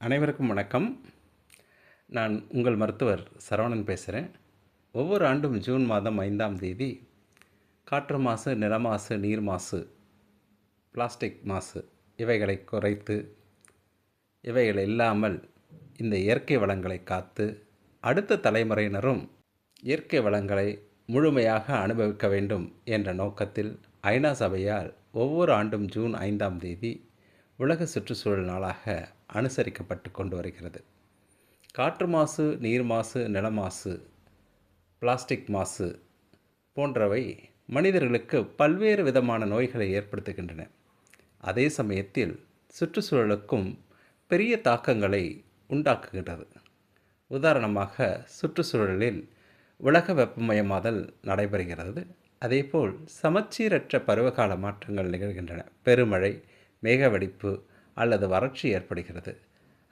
அனைவருக்கும் வணக்கம். நான் உங்கள் மருத்துவர் சரவணன் பேசுகிறேன் ஒவ்வொரு ஆண்டும் ஜூன் மாதம் ஐந்தாம் தேதி காற்று மாசு நில மாசு நீர் மாசு பிளாஸ்டிக் மாசு இவைகளை குறைத்து இவைகள் இல்லாமல் இந்த இயற்கை வளங்களை காத்து அடுத்த தலைமுறையினரும் இயற்கை வளங்களை முழுமையாக அனுபவிக்க வேண்டும் என்ற நோக்கத்தில் ஐநா சபையால் ஒவ்வொரு ஆண்டும் ஜூன் ஐந்தாம் தேதி உலக சுற்றுச்சூழல் நாளாக அனுசரிக்கப்பட்டு கொண்டு வருகிறது. காற்று மாசு நீர் மாசு நில மாசு பிளாஸ்டிக் மாசு போன்றவை மனிதர்களுக்கு பல்வேறு விதமான நோய்களை ஏற்படுத்துகின்றன. அதே சமயத்தில் சுற்றுச்சூழலுக்கும் பெரிய தாக்கங்களை உண்டாக்குகின்றது. உதாரணமாக சுற்றுச்சூழலில் உலக வெப்பமயமாதல் நடைபெறுகிறது. அதேபோல் சமச்சீரற்ற பருவகால மாற்றங்கள் நிகழ்கின்றன. பெருமழை மேகவெடிப்பு அல்லது வறட்சி ஏற்படுகிறது.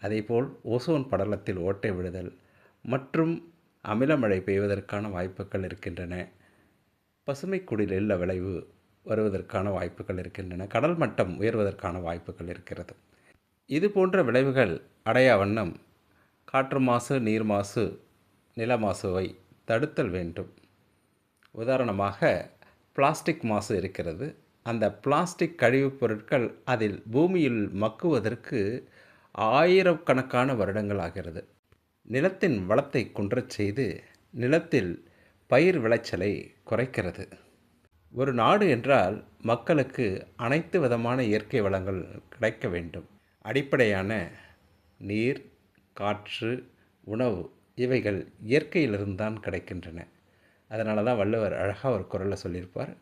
அதேபோல் ஓசோன் படலத்தில் ஓட்டை விடுதல் மற்றும் அமிலமழை பெய்வதற்கான வாய்ப்புகள் இருக்கின்றன. பசுமை குடில் இல்ல விளைவு வருவதற்கான வாய்ப்புகள் இருக்கின்றன. கடல் மட்டம் உயர்வதற்கான வாய்ப்புகள் இருக்கிறது. இது போன்ற விளைவுகள் அடையா வண்ணம் காற்று மாசு நீர் மாசு நில மாசுவை தடுத்தல் வேண்டும். உதாரணமாக பிளாஸ்டிக் மாசு இருக்கிறது. அந்த பிளாஸ்டிக் கழிவுப் பொருட்கள் அதில் பூமியில் மக்குவதற்கு ஆயிரக்கணக்கான வருடங்கள் ஆகிறது. நிலத்தின் வளத்தை குன்றச் செய்து நிலத்தில் பயிர் விளைச்சலை குறைக்கிறது. ஒரு நாடு என்றால் மக்களுக்கு அனைத்து விதமான இயற்கை வளங்கள் கிடைக்க வேண்டும். அடிப்படையான நீர் காற்று உணவு இவைகள் இயற்கையிலிருந்து தான் கிடைக்கின்றன. அதனால தான் வள்ளுவர் அழகாக ஒரு குரலை சொல்லியிருப்பார்.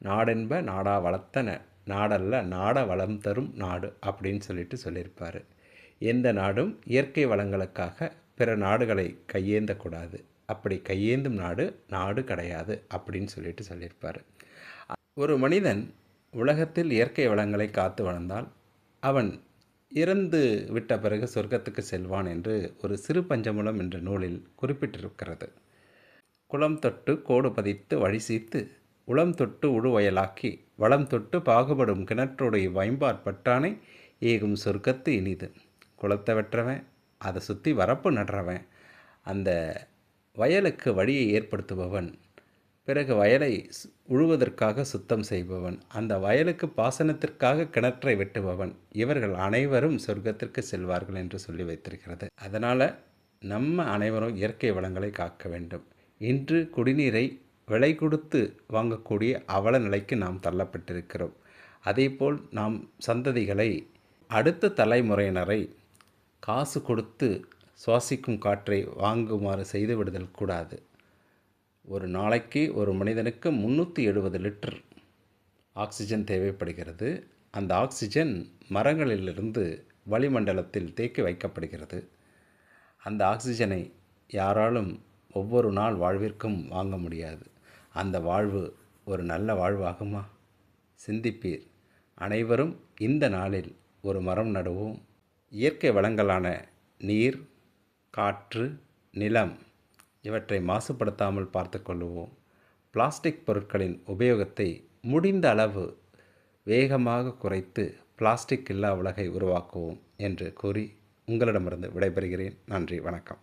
நாடென்ப நாடா வளர்த்தன நாடல்ல நாட வளம் தரும் நாடு அப்படின்னு சொல்லிட்டு சொல்லியிருப்பார். எந்த நாடும் இயற்கை வளங்களுக்காக பிற நாடுகளை கையேந்தக்கூடாது. அப்படி கையேந்தும் நாடு நாடு கிடையாது அப்படின்னு சொல்லிட்டு சொல்லியிருப்பார். ஒரு மனிதன் உலகத்தில் இயற்கை வளங்களை காத்து வளர்ந்தால் அவன் இறந்து விட்ட பிறகு சொர்க்கத்துக்கு செல்வான் என்று ஒரு சிறு பஞ்சமுலம் என்ற நூலில் குறிப்பிட்டிருக்கிறது. குளம் தொட்டு கோடு பதித்து வழி சீத்து உளம் தொட்டு உழுவயலாக்கி வளம் தொட்டு பாகுபடும் கிணற்றுடைய வைம்பாற்பட்டானை ஏகும் சொர்க்கத்து இனிது. குளத்தை வெட்டுறவன் அதை சுற்றி வரப்பு நடுறவன் அந்த வயலுக்கு வழியை ஏற்படுத்துபவன் பிறகு வயலை உழுவதற்காக சுத்தம் செய்பவன் அந்த வயலுக்கு பாசனத்திற்காக கிணற்றை வெட்டுபவன் இவர்கள் அனைவரும் சொர்க்கத்திற்கு செல்வார்கள் என்று சொல்லி வைத்திருக்கிறது. அதனால் நம்ம அனைவரும் இயற்கை வளங்களை காக்க வேண்டும். இன்று குடிநீரை விலை கொடுத்து வாங்கக்கூடிய அவல நிலைக்கு நாம் தள்ளப்பட்டிருக்கிறோம். அதேபோல் நாம் சந்ததிகளை அடுத்த தலைமுறையினரை காசு கொடுத்து சுவாசிக்கும் காற்றை வாங்குமாறு செய்து விடுதல் கூடாது. ஒரு நாளைக்கு ஒரு மனிதனுக்கு முந்நூற்றி எழுபது லிட்டர் ஆக்சிஜன் தேவைப்படுகிறது. அந்த ஆக்சிஜன் மரங்களிலிருந்து வளிமண்டலத்தில் தேக்கி வைக்கப்படுகிறது. அந்த ஆக்சிஜனை யாராலும் ஒவ்வொரு நாள் வாழ்விற்கும் வாங்க முடியாது. அந்த வாழ்வு ஒரு நல்ல வாழ்வாகுமா? சிந்திப்பீர். அனைவரும் இந்த நாளில் ஒரு மரம் நடுவோம். இயற்கை வளங்களான நீர் காற்று நிலம் இவற்றை மாசுபடுத்தாமல் பார்த்து கொள்ளுவோம். பிளாஸ்டிக் பொருட்களின் உபயோகத்தை முடிந்த அளவு வேகமாக குறைத்து பிளாஸ்டிக் இல்லா உலகை உருவாக்குவோம் என்று கூறி உங்களிடமிருந்து விடைபெறுகிறேன். நன்றி வணக்கம்.